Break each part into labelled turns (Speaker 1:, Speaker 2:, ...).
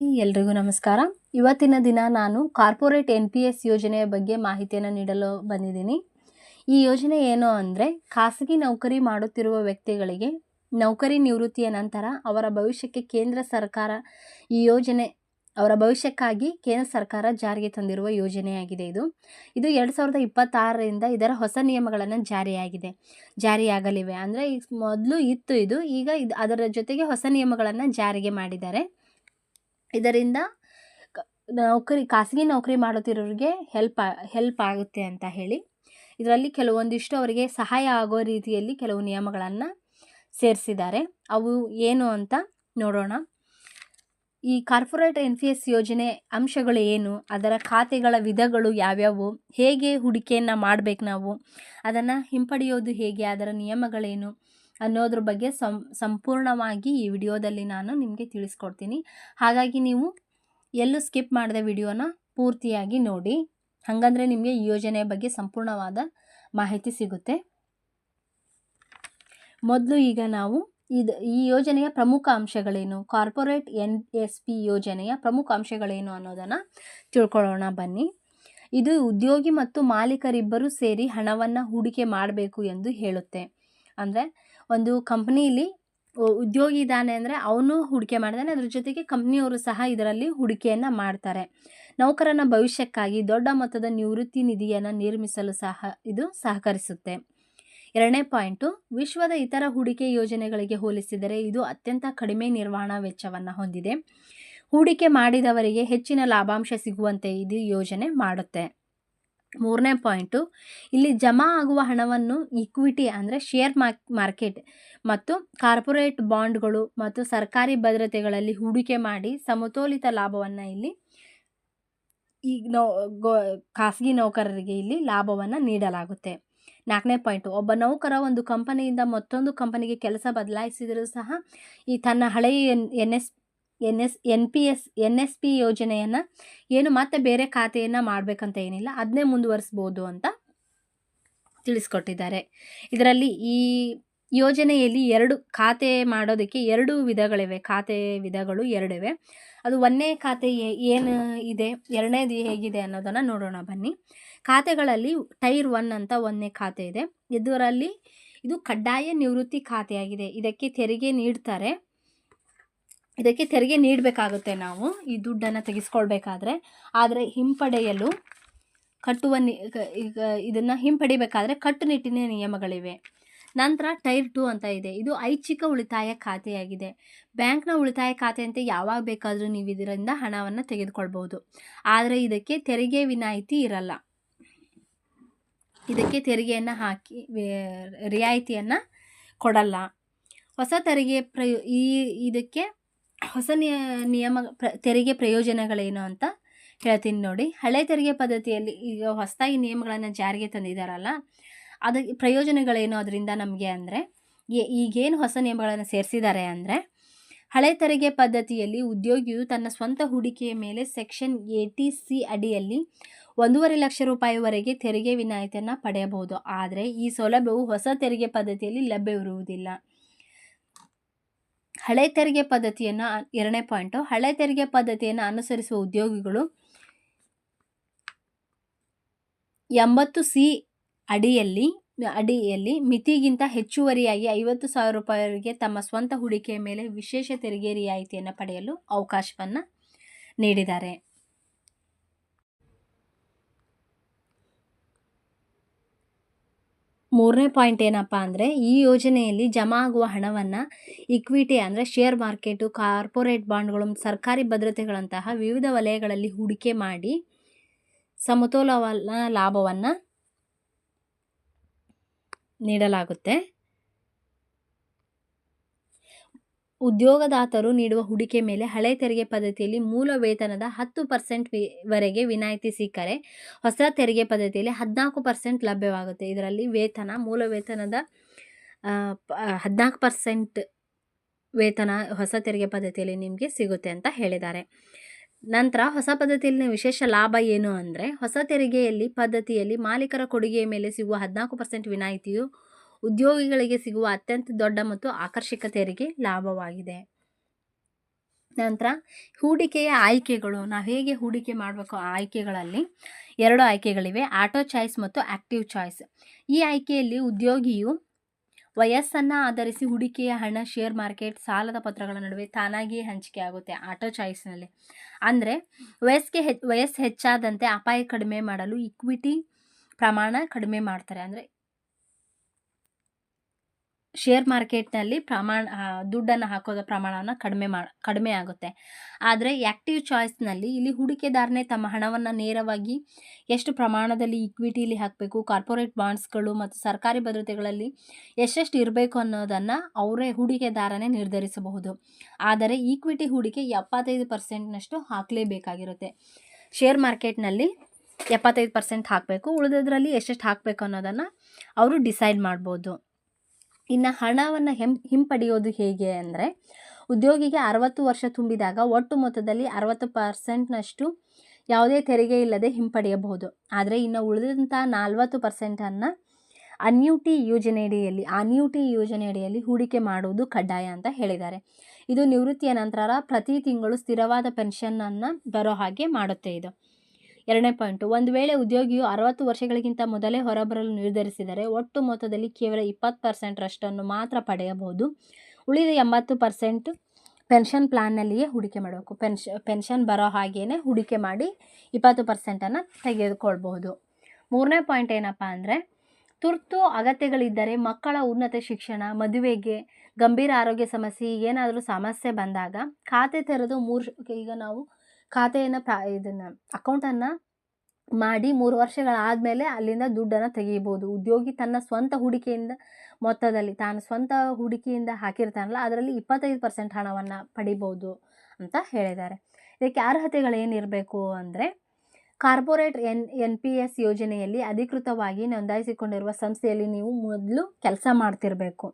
Speaker 1: ಎಲ್ರಿಗೂ ನಮಸ್ಕಾರ. ಇವತ್ತಿನ ದಿನ ನಾನು ಕಾರ್ಪೊರೇಟ್ ಎನ್ ಪಿ ಎಸ್ ಯೋಜನೆಯ ಬಗ್ಗೆ ಮಾಹಿತಿಯನ್ನು ನೀಡಲು ಬಂದಿದ್ದೀನಿ. ಈ ಯೋಜನೆ ಏನು ಅಂದರೆ ಖಾಸಗಿ ನೌಕರಿ ಮಾಡುತ್ತಿರುವ ವ್ಯಕ್ತಿಗಳಿಗೆ ನೌಕರಿ ನಿವೃತ್ತಿಯ ನಂತರ ಅವರ ಭವಿಷ್ಯಕ್ಕೆ ಕೇಂದ್ರ ಸರ್ಕಾರ ಈ ಯೋಜನೆ, ಅವರ ಭವಿಷ್ಯಕ್ಕಾಗಿ ಕೇಂದ್ರ ಸರ್ಕಾರ ಜಾರಿಗೆ ತಂದಿರುವ ಯೋಜನೆಯಾಗಿದೆ ಇದು. ಇದು ಎರಡು ಸಾವಿರದ ಇಪ್ಪತ್ತಾರರಿಂದ ಇದರ ಹೊಸ ನಿಯಮಗಳನ್ನು ಜಾರಿಯಾಗಿದೆ. ಜಾರಿಯಾಗಲಿವೆ. ಅಂದರೆ ಮೊದಲು ಇತ್ತು ಇದು. ಈಗ ಇದು ಅದರ ಜೊತೆಗೆ ಹೊಸ ನಿಯಮಗಳನ್ನು ಜಾರಿಗೆ ಮಾಡಿದ್ದಾರೆ. ಇದರಿಂದ ನೌಕರಿ, ಖಾಸಗಿ ನೌಕರಿ ಮಾಡುತ್ತಿರೋರಿಗೆ ಹೆಲ್ಪ್ ಹೆಲ್ಪ್ ಆಗುತ್ತೆ ಅಂತ ಹೇಳಿ. ಇದರಲ್ಲಿ ಕೆಲವೊಂದಿಷ್ಟು ಅವರಿಗೆ ಸಹಾಯ ಆಗೋ ರೀತಿಯಲ್ಲಿ ಕೆಲವು ನಿಯಮಗಳನ್ನು ಸೇರಿಸಿದ್ದಾರೆ. ಅವು ಏನು ಅಂತ ನೋಡೋಣ. ಈ ಕಾರ್ಪೊರೇಟ್ ಎನ್ ಪಿ ಎಸ್ ಯೋಜನೆ ಅಂಶಗಳು ಏನು? ಅದರ ಖಾತೆಗಳ ವಿಧಗಳು ಯಾವ್ಯಾವು? ಹೇಗೆ ಹೂಡಿಕೆಯನ್ನು ಮಾಡಬೇಕು ನಾವು? ಅದನ್ನು ಹಿಂಪಡೆಯೋದು ಹೇಗೆ? ಅದರ ನಿಯಮಗಳೇನು? ಅನ್ನೋದ್ರ ಬಗ್ಗೆ ಸಂ, ಸಂಪೂರ್ಣವಾಗಿ ಈ ವಿಡಿಯೋದಲ್ಲಿ ನಾನು ನಿಮಗೆ ತಿಳಿಸ್ಕೊಡ್ತೀನಿ. ಹಾಗಾಗಿ ನೀವು ಎಲ್ಲೂ ಸ್ಕಿಪ್ ಮಾಡಿದ ವಿಡಿಯೋನ ಪೂರ್ತಿಯಾಗಿ ನೋಡಿ. ಹಾಗಂದರೆ ನಿಮಗೆ ಈ ಯೋಜನೆಯ ಬಗ್ಗೆ ಸಂಪೂರ್ಣವಾದ ಮಾಹಿತಿ ಸಿಗುತ್ತೆ. ಮೊದಲು ಈಗ ನಾವು ಇದು, ಈ ಯೋಜನೆಯ ಪ್ರಮುಖ ಅಂಶಗಳೇನು? ಕಾರ್ಪೊರೇಟ್ ಎನ್ ಎಸ್ ಪಿ ಯೋಜನೆಯ ಪ್ರಮುಖ ಅಂಶಗಳೇನು ಅನ್ನೋದನ್ನು ತಿಳ್ಕೊಳ್ಳೋಣ ಬನ್ನಿ. ಇದು ಉದ್ಯೋಗಿ ಮತ್ತು ಮಾಲೀಕರಿಬ್ಬರೂ ಸೇರಿ ಹಣವನ್ನು ಹೂಡಿಕೆ ಮಾಡಬೇಕು ಎಂದು ಹೇಳುತ್ತೆ. ಅಂದರೆ ಒಂದು ಕಂಪ್ನೀಲಿ ಉದ್ಯೋಗಿ ಇದ್ದಾನೆ ಅಂದರೆ ಅವನು ಹೂಡಿಕೆ ಮಾಡಿದಾನೆ. ಅದ್ರ ಜೊತೆಗೆ ಕಂಪ್ನಿಯವರು ಸಹ ಇದರಲ್ಲಿ ಹೂಡಿಕೆಯನ್ನು ಮಾಡ್ತಾರೆ. ನೌಕರನ ಭವಿಷ್ಯಕ್ಕಾಗಿ ದೊಡ್ಡ ಮೊತ್ತದ ನಿವೃತ್ತಿ ನಿಧಿಯನ್ನು ನಿರ್ಮಿಸಲು ಸಹ ಇದು ಸಹಕರಿಸುತ್ತೆ. ಎರಡನೇ ಪಾಯಿಂಟು, ವಿಶ್ವದ ಇತರ ಹೂಡಿಕೆ ಯೋಜನೆಗಳಿಗೆ ಹೋಲಿಸಿದರೆ ಇದು ಅತ್ಯಂತ ಕಡಿಮೆ ನಿರ್ವಹಣಾ ವೆಚ್ಚವನ್ನು ಹೊಂದಿದೆ. ಹೂಡಿಕೆ ಮಾಡಿದವರಿಗೆ ಹೆಚ್ಚಿನ ಲಾಭಾಂಶ ಸಿಗುವಂತೆ ಇದು ಯೋಜನೆ ಮಾಡುತ್ತೆ. ಮೂರನೇ ಪಾಯಿಂಟು, ಇಲ್ಲಿ ಜಮಾ ಆಗುವ ಹಣವನ್ನು ಇಕ್ವಿಟಿ ಅಂದರೆ ಶೇರ್ ಮಾರ್ಕೆಟ್ ಮತ್ತು ಕಾರ್ಪೊರೇಟ್ ಬಾಂಡ್ಗಳು ಮತ್ತು ಸರ್ಕಾರಿ ಭದ್ರತೆಗಳಲ್ಲಿ ಹೂಡಿಕೆ ಮಾಡಿ ಸಮತೋಲಿತ ಲಾಭವನ್ನು ಇಲ್ಲಿ ಈ ನೌ ಖಾಸಗಿ ನೌಕರರಿಗೆ ಇಲ್ಲಿ ಲಾಭವನ್ನು ನೀಡಲಾಗುತ್ತೆ. ನಾಲ್ಕನೇ ಪಾಯಿಂಟು, ಒಬ್ಬ ನೌಕರ ಒಂದು ಕಂಪನಿಯಿಂದ ಮತ್ತೊಂದು ಕಂಪನಿಗೆ ಕೆಲಸ ಬದಲಾಯಿಸಿದರೂ ಸಹ ಈ ತನ್ನ ಹಳೆಯ N N S N S N P S N S P ಯೋಜನೆಯನ್ನು ಏನು ಮತ್ತೆ ಬೇರೆ ಖಾತೆಯನ್ನು ಮಾಡಬೇಕಂತ ಏನಿಲ್ಲ ಅದನ್ನೇ ಮುಂದುವರಿಸ್ಬೋದು ಅಂತ ತಿಳಿಸ್ಕೊಟ್ಟಿದ್ದಾರೆ. ಇದರಲ್ಲಿ ಈ ಯೋಜನೆಯಲ್ಲಿ ಎರಡು ಖಾತೆ ಮಾಡೋದಕ್ಕೆ ಎರಡು ವಿಧಗಳಿವೆ, ಖಾತೆ ವಿಧಗಳು ಎರಡಿವೆ. ಅದು ಒಂದನೇ ಖಾತೆ ಏನು ಇದೆ, ಎರಡನೇದು ಹೇಗಿದೆ ಅನ್ನೋದನ್ನು ನೋಡೋಣ, ಬನ್ನಿ. ಖಾತೆಗಳಲ್ಲಿ ಟೈರ್ ಒನ್ ಅಂತ ಒಂದನೇ ಖಾತೆ ಇದೆ. ಇದರಲ್ಲಿ ಇದು ಕಡ್ಡಾಯ ನಿವೃತ್ತಿ ಖಾತೆಯಾಗಿದೆ. ಇದಕ್ಕೆ ತೆರಿಗೆ ನೀಡ್ತಾರೆ. ಇದಕ್ಕೆ ತೆರಿಗೆ ನೀಡಬೇಕಾಗುತ್ತೆ ನಾವು. ಈ ದುಡ್ಡನ್ನು ತೆಗೆಸ್ಕೊಳ್ಬೇಕಾದ್ರೆ. ಆದರೆ ಹಿಂಪಡೆಯಲು ಕಟ್ಟುವ ಈಗ ಇದನ್ನು ಹಿಂಪಡಿಬೇಕಾದ್ರೆ ಕಟ್ಟುನಿಟ್ಟಿನ ನಿಯಮಗಳಿವೆ. ನಂತರ ಟೈರ್ ಟು ಅಂತ ಇದೆ. ಇದು ಐಚ್ಛಿಕ ಉಳಿತಾಯ ಖಾತೆಯಾಗಿದೆ. ಬ್ಯಾಂಕ್ನ ಉಳಿತಾಯ ಖಾತೆಯಂತೆ ಯಾವಾಗ ಬೇಕಾದರೂ ನೀವು ಇದರಿಂದ ಹಣವನ್ನು ತೆಗೆದುಕೊಳ್ಬೋದು ಆದರೆ ಇದಕ್ಕೆ ತೆರಿಗೆ ವಿನಾಯಿತಿ ಇರಲ್ಲ. ಇದಕ್ಕೆ ತೆರಿಗೆಯನ್ನು ಹಾಕಿ ರಿಯಾಯಿತಿಯನ್ನು ಕೊಡಲ್ಲ. ಹೊಸ ತೆರಿಗೆ ಪ್ರಯೋ ಈ, ಇದಕ್ಕೆ ಹೊಸ ನಿಯ, ನಿಯಮ ಪ್ರ, ತೆರಿಗೆ ಪ್ರಯೋಜನಗಳೇನು ಅಂತ ಹೇಳ್ತೀನಿ ನೋಡಿ. ಹಳೆ ತೆರಿಗೆ ಪದ್ಧತಿಯಲ್ಲಿ ಈಗ ಹೊಸದಾಗಿ ನಿಯಮಗಳನ್ನು ಜಾರಿಗೆ ತಂದಿದ್ದಾರಲ್ಲ ಅದಕ್ಕೆ ಪ್ರಯೋಜನಗಳೇನು ಅದರಿಂದ ನಮಗೆ ಅಂದರೆ ಈಗೇನು ಹೊಸ ನಿಯಮಗಳನ್ನು ಸೇರಿಸಿದ್ದಾರೆ ಅಂದರೆ, ಹಳೆ ತೆರಿಗೆ ಪದ್ಧತಿಯಲ್ಲಿ ಉದ್ಯೋಗಿಯು ತನ್ನ ಸ್ವಂತ ಹೂಡಿಕೆಯ ಮೇಲೆ ಸೆಕ್ಷನ್ ಏಟಿ ಸಿ ಅಡಿಯಲ್ಲಿ ಒಂದೂವರೆ ಲಕ್ಷ ರೂಪಾಯಿವರೆಗೆ ತೆರಿಗೆ ವಿನಾಯಿತಿಯನ್ನು ಪಡೆಯಬಹುದು. ಆದರೆ ಈ ಸೌಲಭ್ಯವು ಹೊಸ ತೆರಿಗೆ ಪದ್ಧತಿಯಲ್ಲಿ ಲಭ್ಯವಿರುವುದಿಲ್ಲ ಹಳೆ ತೆರಿಗೆ ಪದ್ಧತಿಯನ್ನು ಎರಡನೇ ಪಾಯಿಂಟು, ಹಳೆ ತೆರಿಗೆ ಪದ್ಧತಿಯನ್ನು ಅನುಸರಿಸುವ ಉದ್ಯೋಗಿಗಳು ಎಂಬತ್ತು ಸಿ ಅಡಿಯಲ್ಲಿ ಅಡಿಯಲ್ಲಿ ಮಿತಿಗಿಂತ ಹೆಚ್ಚುವರಿಯಾಗಿ ಐವತ್ತು ಸಾವಿರ ರೂಪಾಯಿವರೆಗೆ ತಮ್ಮ ಸ್ವಂತ ಹೂಡಿಕೆಯ ಮೇಲೆ ವಿಶೇಷ ತೆರಿಗೆ ರಿಯಾಯಿತಿಯನ್ನು ಪಡೆಯಲು ಅವಕಾಶವನ್ನು ನೀಡಿದ್ದಾರೆ. ಮೂರನೇ ಪಾಯಿಂಟ್ ಏನಪ್ಪ ಅಂದರೆ ಈ ಯೋಜನೆಯಲ್ಲಿ ಜಮಾ ಆಗುವ ಹಣವನ್ನು ಇಕ್ವಿಟಿ ಅಂದರೆ ಶೇರ್ ಮಾರ್ಕೆಟು ಕಾರ್ಪೊರೇಟ್ ಬಾಂಡ್ಗಳು ಸರ್ಕಾರಿ ಭದ್ರತೆಗಳಂತಹ ವಿವಿಧ ವಲಯಗಳಲ್ಲಿ ಹೂಡಿಕೆ ಮಾಡಿ ಸಮತೋಲವನ್ನ ಲಾಭವನ್ನು ನೀಡಲಾಗುತ್ತೆ. ಉದ್ಯೋಗದಾತರು ನೀಡುವ ಹೂಡಿಕೆ ಮೇಲೆ ಹಳೆ ತೆರಿಗೆ ಪದ್ಧತಿಯಲ್ಲಿ ಮೂಲ ವೇತನದ ಹತ್ತು ಪರ್ಸೆಂಟ್ ವರೆಗೆ ವಿನಾಯಿತಿ ಸಿಕ್ಕರೆ ಹೊಸ ತೆರಿಗೆ ಪದ್ಧತಿಯಲ್ಲಿ ಹದಿನಾಲ್ಕು ಪರ್ಸೆಂಟ್ ಲಭ್ಯವಾಗುತ್ತೆ. ಇದರಲ್ಲಿ ವೇತನ, ಮೂಲ ವೇತನದ ಹದಿನಾಲ್ಕು ಪರ್ಸೆಂಟ್ ವೇತನ ಹೊಸ ತೆರಿಗೆ ಪದ್ಧತಿಯಲ್ಲಿ ನಿಮಗೆ ಸಿಗುತ್ತೆ ಅಂತ ಹೇಳಿದ್ದಾರೆ. ನಂತರ ಹೊಸ ಪದ್ಧತಿಯಲ್ಲಿನ ವಿಶೇಷ ಲಾಭ ಏನು ಅಂದರೆ ಹೊಸ ತೆರಿಗೆಯಲ್ಲಿ ಪದ್ಧತಿಯಲ್ಲಿ ಮಾಲೀಕರ ಕೊಡುಗೆಯ ಮೇಲೆ ಸಿಗುವ ಹದಿನಾಲ್ಕು ಪರ್ಸೆಂಟ್ ವಿನಾಯಿತಿಯು ಉದ್ಯೋಗಿಗಳಿಗೆ ಸಿಗುವ ಅತ್ಯಂತ ದೊಡ್ಡ ಮತ್ತು ಆಕರ್ಷಕ ತೆರಿಗೆ ಲಾಭವಾಗಿದೆ. ನಂತರ ಹೂಡಿಕೆಯ ಆಯ್ಕೆಗಳು. ನಾವು ಹೇಗೆ ಹೂಡಿಕೆ ಮಾಡಬೇಕು? ಆಯ್ಕೆಗಳಲ್ಲಿ ಎರಡು ಆಯ್ಕೆಗಳಿವೆ. ಆಟೋ ಚಾಯ್ಸ್ ಮತ್ತು ಆ್ಯಕ್ಟಿವ್ ಚಾಯ್ಸ್. ಈ ಆಯ್ಕೆಯಲ್ಲಿ ಉದ್ಯೋಗಿಯು ವಯಸ್ಸನ್ನು ಆಧರಿಸಿ ಹೂಡಿಕೆಯ ಹಣ ಶೇರ್ ಮಾರ್ಕೆಟ್, ಸಾಲದ ಪತ್ರಗಳ ನಡುವೆ ತಾನಾಗಿಯೇ ಹಂಚಿಕೆ ಆಗುತ್ತೆ ಆಟೋ ಚಾಯ್ಸ್ನಲ್ಲಿ. ಅಂದರೆ ವಯಸ್ಸಿಗೆ ಹೆ, ವಯಸ್ಸು ಹೆಚ್ಚಾದಂತೆ ಅಪಾಯ ಕಡಿಮೆ ಮಾಡಲು ಇಕ್ವಿಟಿ ಪ್ರಮಾಣ ಕಡಿಮೆ ಮಾಡ್ತಾರೆ. ಅಂದರೆ ಶೇರ್ ಮಾರ್ಕೆಟ್ನಲ್ಲಿ ಪ್ರಮಾಣ ದುಡ್ಡನ್ನು ಹಾಕೋದ ಪ್ರಮಾಣವನ್ನು ಕಡಿಮೆ ಮಾ, ಕಡಿಮೆ ಆಗುತ್ತೆ. ಆದರೆ ಆ್ಯಕ್ಟಿವ್ ಚಾಯ್ಸ್ನಲ್ಲಿ ಇಲ್ಲಿ ಹೂಡಿಕೆದಾರನೇ ತಮ್ಮ ಹಣವನ್ನು ನೇರವಾಗಿ ಎಷ್ಟು ಪ್ರಮಾಣದಲ್ಲಿ ಇಕ್ವಿಟಿಲಿ ಹಾಕಬೇಕು ಕಾರ್ಪೊರೇಟ್ ಬಾಂಡ್ಸ್ಗಳು ಮತ್ತು ಸರ್ಕಾರಿ ಭದ್ರತೆಗಳಲ್ಲಿ ಎಷ್ಟೆಷ್ಟು ಇರಬೇಕು ಅನ್ನೋದನ್ನು ಅವರೇ ಹೂಡಿಕೆದಾರನೇ ನಿರ್ಧರಿಸಬಹುದು. ಆದರೆ ಈಕ್ವಿಟಿ ಹೂಡಿಕೆ ಎಪ್ಪತ್ತೈದು ಪರ್ಸೆಂಟ್ನಷ್ಟು ಹಾಕಲೇಬೇಕಾಗಿರುತ್ತೆ. ಶೇರ್ ಮಾರ್ಕೆಟ್ನಲ್ಲಿ ಎಪ್ಪತ್ತೈದು ಪರ್ಸೆಂಟ್ ಹಾಕಬೇಕು, ಉಳಿದದ್ರಲ್ಲಿ ಎಷ್ಟೆಷ್ಟು ಹಾಕಬೇಕು ಅನ್ನೋದನ್ನು ಅವರು ಡಿಸೈಡ್ ಮಾಡ್ಬೋದು. ಇನ್ನು ಹಣವನ್ನು ಹೆಂ, ಹಿಂಪಡೆಯೋದು ಹೇಗೆ ಅಂದರೆ, ಉದ್ಯೋಗಿಗೆ ಅರವತ್ತು ವರ್ಷ ತುಂಬಿದಾಗ ಒಟ್ಟು ಮೊತ್ತದಲ್ಲಿ ಅರವತ್ತು ಪರ್ಸೆಂಟ್ನಷ್ಟು ಯಾವುದೇ ತೆರಿಗೆ ಇಲ್ಲದೆ ಹಿಂಪಡೆಯಬಹುದು. ಆದರೆ ಇನ್ನು ಉಳಿದಂಥ ನಲ್ವತ್ತು ಪರ್ಸೆಂಟನ್ನು ಅನ್ಯೂಟಿ ಯೋಜನೆಯಡಿಯಲ್ಲಿ ಅನ್ಯೂಟಿ ಯೋಜನೆಯಡಿಯಲ್ಲಿ ಹೂಡಿಕೆ ಮಾಡುವುದು ಕಡ್ಡಾಯ ಅಂತ ಹೇಳಿದ್ದಾರೆ. ಇದು ನಿವೃತ್ತಿಯ ನಂತರ ಪ್ರತಿ ತಿಂಗಳು ಸ್ಥಿರವಾದ ಪೆನ್ಷನ್ನನ್ನು ಬರೋ ಹಾಗೆ ಮಾಡುತ್ತೆ ಇದು. ಎರಡನೇ ಪಾಯಿಂಟು, ಒಂದು ವೇಳೆ ಉದ್ಯೋಗಿಯು ಅರವತ್ತು ವರ್ಷಗಳಿಗಿಂತ ಮೊದಲೇ ಹೊರಬರಲು ನಿರ್ಧರಿಸಿದರೆ ಒಟ್ಟು ಮೊತ್ತದಲ್ಲಿ ಕೇವಲ ಇಪ್ಪತ್ತು ಪರ್ಸೆಂಟ್ರಷ್ಟನ್ನು ಮಾತ್ರ ಪಡೆಯಬಹುದು. ಉಳಿದ ಎಂಬತ್ತು ಪರ್ಸೆಂಟ್ ಪೆನ್ಷನ್ ಪ್ಲ್ಯಾನ್ನಲ್ಲಿಯೇ ಹೂಡಿಕೆ ಮಾಡಬೇಕು. ಪೆನ್ಷ, ಪೆನ್ಷನ್ ಬರೋ ಹಾಗೇ ಹೂಡಿಕೆ ಮಾಡಿ ಇಪ್ಪತ್ತು ಪರ್ಸೆಂಟನ್ನು ತೆಗೆದುಕೊಳ್ಬಹುದು. ಮೂರನೇ ಪಾಯಿಂಟ್ ಏನಪ್ಪ ಅಂದರೆ, ತುರ್ತು ಅಗತ್ಯಗಳಿದ್ದರೆ ಮಕ್ಕಳ ಉನ್ನತ ಶಿಕ್ಷಣ, ಮದುವೆಗೆ ಗಂಭೀರ ಆರೋಗ್ಯ ಸಮಸ್ಯೆ, ಏನಾದರೂ ಸಮಸ್ಯೆ ಬಂದಾಗ ಖಾತೆ ತೆರೆದು ಮೂರು ಈಗ ನಾವು ಖಾತೆಯನ್ನು ಪ್ರಾ, ಇದನ್ನು ಅಕೌಂಟನ್ನು ಮಾಡಿ ಮೂರು ವರ್ಷಗಳಾದಮೇಲೆ ಅಲ್ಲಿಂದ ದುಡ್ಡನ್ನು ತೆಗೀಬೋದು. ಉದ್ಯೋಗಿ ತನ್ನ ಸ್ವಂತ ಹೂಡಿಕೆಯಿಂದ, ಮೊತ್ತದಲ್ಲಿ ತಾನು ಸ್ವಂತ ಹೂಡಿಕೆಯಿಂದ ಹಾಕಿರ್ತಾನಲ್ಲ, ಅದರಲ್ಲಿ ಇಪ್ಪತ್ತೈದು ಪರ್ಸೆಂಟ್ ಹಣವನ್ನು ಪಡಿಬೋದು ಅಂತ ಹೇಳಿದ್ದಾರೆ. ಇದಕ್ಕೆ ಅರ್ಹತೆಗಳೇನಿರಬೇಕು ಅಂದರೆ, corporate N N P S ಯೋಜನೆಯಲ್ಲಿ ಅಧಿಕೃತವಾಗಿ ನೋಂದಾಯಿಸಿಕೊಂಡಿರುವ ಸಂಸ್ಥೆಯಲ್ಲಿ ನೀವು ಮೊದಲು ಕೆಲಸ ಮಾಡ್ತಿರಬೇಕು.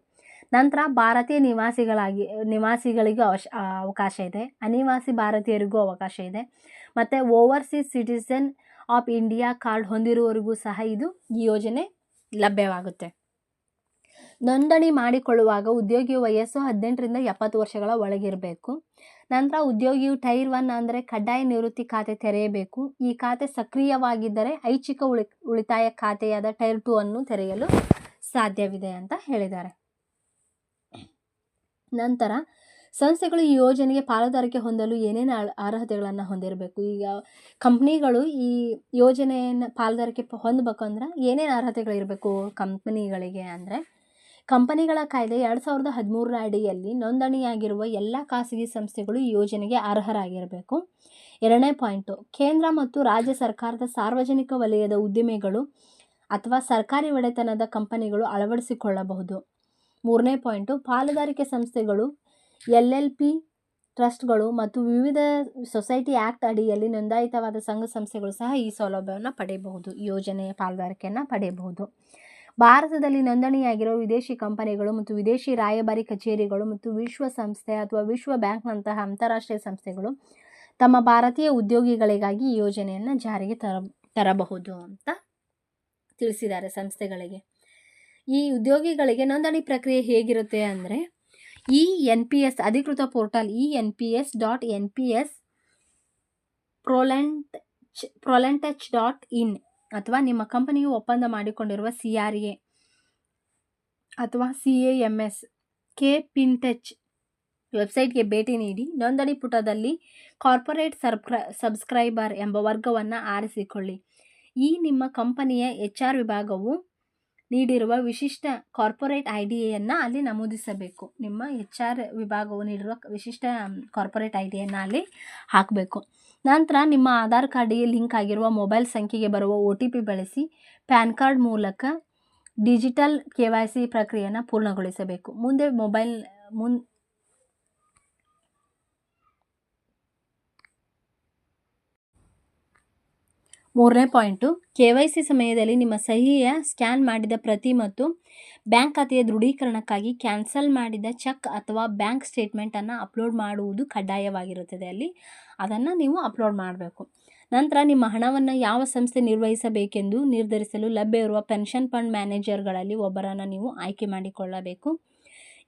Speaker 1: ನಂತರ ಭಾರತೀಯ ನಿವಾಸಿಗಳಾಗಿ, ನಿವಾಸಿಗಳಿಗೂ ಅವಶ ಅವಕಾಶ ಇದೆ. ಅನಿವಾಸಿ ಭಾರತೀಯರಿಗೂ ಅವಕಾಶ ಇದೆ. ಮತ್ತು overseas citizen of India card ಹೊಂದಿರುವವರಿಗೂ ಸಹ ಇದು ಈ ಯೋಜನೆ ಲಭ್ಯವಾಗುತ್ತೆ. ನೋಂದಣಿ ಮಾಡಿಕೊಳ್ಳುವಾಗ ಉದ್ಯೋಗಿಯ ವಯಸ್ಸು ಹದಿನೆಂಟರಿಂದ ಎಪ್ಪತ್ತು ವರ್ಷಗಳ ಒಳಗಿರಬೇಕು ನಂತರ ಉದ್ಯೋಗಿಯು ಟೈರ್ ಒನ್ ಅಂದರೆ ಕಡ್ಡಾಯ ನಿವೃತ್ತಿ ಖಾತೆ ತೆರೆಯಬೇಕು. ಈ ಖಾತೆ ಸಕ್ರಿಯವಾಗಿದ್ದರೆ ಐಚ್ಛಿಕ ಉಳಿ, ಉಳಿತಾಯ ಖಾತೆಯಾದ ಟೈರ್ ಟು ಅನ್ನು ತೆರೆಯಲು ಸಾಧ್ಯವಿದೆ ಅಂತ ಹೇಳಿದ್ದಾರೆ. ನಂತರ ಸಂಸ್ಥೆಗಳು ಈ ಯೋಜನೆಗೆ ಪಾಲುದಾರಿಕೆ ಹೊಂದಲು ಏನೇನು ಅರ್ಹತೆಗಳನ್ನು ಹೊಂದಿರಬೇಕು? ಈಗ ಕಂಪ್ನಿಗಳು ಈ ಯೋಜನೆಯನ್ನು ಪಾಲುದಾರಿಕೆ ಹೊಂದಬೇಕು ಅಂದ್ರೆ ಏನೇನು ಅರ್ಹತೆಗಳಿರಬೇಕು ಕಂಪ್ನಿಗಳಿಗೆ ಅಂದರೆ? ಕಂಪನಿಗಳ ಕಾಯ್ದೆ ಎರಡು ಸಾವಿರದ ಹದಿಮೂರರ ಅಡಿಯಲ್ಲಿ ನೋಂದಣಿಯಾಗಿರುವ ಎಲ್ಲ ಖಾಸಗಿ ಸಂಸ್ಥೆಗಳು ಈ ಯೋಜನೆಗೆ ಅರ್ಹರಾಗಿರಬೇಕು. ಎರಡನೇ ಪಾಯಿಂಟು, ಕೇಂದ್ರ ಮತ್ತು ರಾಜ್ಯ ಸರ್ಕಾರದ ಸಾರ್ವಜನಿಕ ವಲಯದ ಉದ್ದಿಮೆಗಳು ಅಥವಾ ಸರ್ಕಾರಿ ಒಡೆತನದ ಕಂಪನಿಗಳು ಅಳವಡಿಸಿಕೊಳ್ಳಬಹುದು. ಮೂರನೇ ಪಾಯಿಂಟು, ಪಾಲುದಾರಿಕೆ ಸಂಸ್ಥೆಗಳು, ಎಲ್ ಎಲ್ ಪಿ ಟ್ರಸ್ಟ್ಗಳು ಮತ್ತು ವಿವಿಧ ಸೊಸೈಟಿ ಆ್ಯಕ್ಟ್ ಅಡಿಯಲ್ಲಿ ನೋಂದಾಯಿತವಾದ ಸಂಘ ಸಂಸ್ಥೆಗಳು ಸಹ ಈ ಸೌಲಭ್ಯವನ್ನು ಪಡೆಯಬಹುದು ಯೋಜನೆಯ ಪಾಲುದಾರಿಕೆಯನ್ನು ಪಡೆಯಬಹುದು. ಭಾರತದಲ್ಲಿ ನೋಂದಣಿಯಾಗಿರುವ ವಿದೇಶಿ ಕಂಪನಿಗಳು ಮತ್ತು ವಿದೇಶಿ ರಾಯಭಾರಿ ಕಚೇರಿಗಳು ಮತ್ತು ವಿಶ್ವಸಂಸ್ಥೆ ಅಥವಾ ವಿಶ್ವ ಬ್ಯಾಂಕ್ನಂತಹ ಅಂತಾರಾಷ್ಟ್ರೀಯ ಸಂಸ್ಥೆಗಳು ತಮ್ಮ ಭಾರತೀಯ ಉದ್ಯೋಗಿಗಳಿಗಾಗಿ ಯೋಜನೆಯನ್ನು ಜಾರಿಗೆ ತರ ತರಬಹುದು ಅಂತ ತಿಳಿಸಿದ್ದಾರೆ ಸಂಸ್ಥೆಗಳಿಗೆ. ಈ ಉದ್ಯೋಗಿಗಳಿಗೆ ನೋಂದಣಿ ಪ್ರಕ್ರಿಯೆ ಹೇಗಿರುತ್ತೆ ಅಂದರೆ ಇ ಎನ್ ಪಿ ಎಸ್ ಅಧಿಕೃತ portal E N P S dot N P S protean ಪ್ರೊಲೆಂಟಚ್ dot in ಅಥವಾ ನಿಮ್ಮ ಕಂಪನಿಯು ಒಪ್ಪಂದ ಮಾಡಿಕೊಂಡಿರುವ ಸಿ ಆರ್ ಎ ಅಥವಾ C A M S K fintech ವೆಬ್ಸೈಟ್ಗೆ ಭೇಟಿ ನೀಡಿ ನೋಂದಣಿ ಪುಟದಲ್ಲಿ ಕಾರ್ಪೊರೇಟ್ ಸರ್ಪ್ರ ಸಬ್ಸ್ಕ್ರೈಬರ್ ಎಂಬ ವರ್ಗವನ್ನು ಆರಿಸಿಕೊಳ್ಳಿ. ಈ ನಿಮ್ಮ ಕಂಪನಿಯ ಎಚ್ ಆರ್ ವಿಭಾಗವು ನೀಡಿರುವ ವಿಶಿಷ್ಟ ಕಾರ್ಪೊರೇಟ್ ಐ ಡಿಯನ್ನು ಅಲ್ಲಿ ನಮೂದಿಸಬೇಕು. ನಿಮ್ಮ ಎಚ್ ಆರ್ ವಿಭಾಗವು ನೀಡಿರುವ ವಿಶಿಷ್ಟ ಕಾರ್ಪೊರೇಟ್ ಐ ಡಿಯನ್ನು ಅಲ್ಲಿ ಹಾಕಬೇಕು. ನಂತರ ನಿಮ್ಮ ಆಧಾರ್ ಕಾರ್ಡಿಗೆ ಲಿಂಕ್ ಆಗಿರುವ ಮೊಬೈಲ್ ಸಂಖ್ಯೆಗೆ ಬರುವ ಒ ಟಿ ಪಿ ಬಳಸಿ ಪ್ಯಾನ್ ಕಾರ್ಡ್ ಮೂಲಕ ಡಿಜಿಟಲ್ ಕೆ ವೈ ಸಿ ಪ್ರಕ್ರಿಯೆಯನ್ನು ಪೂರ್ಣಗೊಳಿಸಬೇಕು. ಮುಂದೆ ಮೊಬೈಲ್, ಮುನ್ ಮೂರನೇ ಪಾಯಿಂಟು ಕೆ ವೈ ಸಿ ಸಮಯದಲ್ಲಿ ನಿಮ್ಮ ಸಹಿಯ ಸ್ಕ್ಯಾನ್ ಮಾಡಿದ ಪ್ರತಿ ಮತ್ತು ಬ್ಯಾಂಕ್ ಖಾತೆಯ ದೃಢೀಕರಣಕ್ಕಾಗಿ ಕ್ಯಾನ್ಸಲ್ ಮಾಡಿದ ಚೆಕ್ ಅಥವಾ ಬ್ಯಾಂಕ್ ಸ್ಟೇಟ್ಮೆಂಟನ್ನು ಅಪ್ಲೋಡ್ ಮಾಡುವುದು ಕಡ್ಡಾಯವಾಗಿರುತ್ತದೆ. ಅಲ್ಲಿ ಅದನ್ನು ನೀವು ಅಪ್ಲೋಡ್ ಮಾಡಬೇಕು. ನಂತರ ನಿಮ್ಮ ಹಣವನ್ನು ಯಾವ ಸಂಸ್ಥೆ ನಿರ್ವಹಿಸಬೇಕೆಂದು ನಿರ್ಧರಿಸಲು ಲಭ್ಯವಿರುವ ಪೆನ್ಷನ್ ಫಂಡ್ ಮ್ಯಾನೇಜರ್ಗಳಲ್ಲಿ ಒಬ್ಬರನ್ನು ನೀವು ಆಯ್ಕೆ ಮಾಡಿಕೊಳ್ಳಬೇಕು.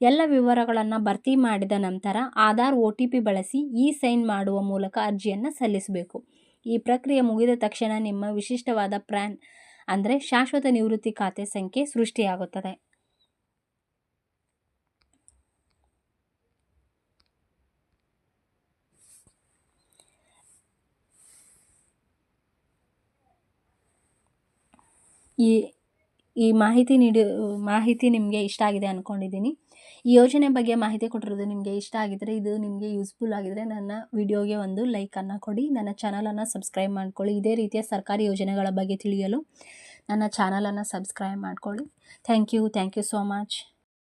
Speaker 1: ಎಲ್ಲ ವಿವರಗಳನ್ನು ಭರ್ತಿ ಮಾಡಿದ ನಂತರ ಆಧಾರ್ ಒ ಟಿ ಪಿ ಬಳಸಿ ಇ ಸೈನ್ ಮಾಡುವ ಮೂಲಕ ಅರ್ಜಿಯನ್ನು ಸಲ್ಲಿಸಬೇಕು. ಈ ಪ್ರಕ್ರಿಯೆ ಮುಗಿದ ತಕ್ಷಣ ನಿಮ್ಮ ವಿಶಿಷ್ಟವಾದ ಪ್ರ್ಯಾನ್ ಅಂದರೆ ಶಾಶ್ವತ ನಿವೃತ್ತಿ ಖಾತೆ ಸಂಖ್ಯೆ ಸೃಷ್ಟಿಯಾಗುತ್ತದೆ. ಈ ಈ ಮಾಹಿತಿ ನೀಡಿ, ಮಾಹಿತಿ ನಿಮಗೆ ಇಷ್ಟ ಆಗಿದೆ ಅಂದ್ಕೊಂಡಿದ್ದೀನಿ ಈ ಯೋಜನೆ ಬಗ್ಗೆ ಮಾಹಿತಿ ಕೊಟ್ಟಿರೋದು ನಿಮಗೆ ಇಷ್ಟ ಆಗಿದ್ದರೆ ಇದು ನಿಮಗೆ ಯೂಸ್ಫುಲ್ ಆಗಿದ್ದರೆ ನನ್ನ ವಿಡಿಯೋಗೆ ಒಂದು ಲೈಕನ್ನು ಕೊಡಿ. ನನ್ನ ಚಾನಲನ್ನು ಸಬ್ಸ್ಕ್ರೈಬ್ ಮಾಡ್ಕೊಳ್ಳಿ. ಇದೇ ರೀತಿಯ ಸರ್ಕಾರಿ ಯೋಜನೆಗಳ ಬಗ್ಗೆ ತಿಳಿಯಲು ನನ್ನ ಚಾನಲನ್ನು ಸಬ್ಸ್ಕ್ರೈಬ್ ಮಾಡ್ಕೊಳ್ಳಿ. Thank you thank you so much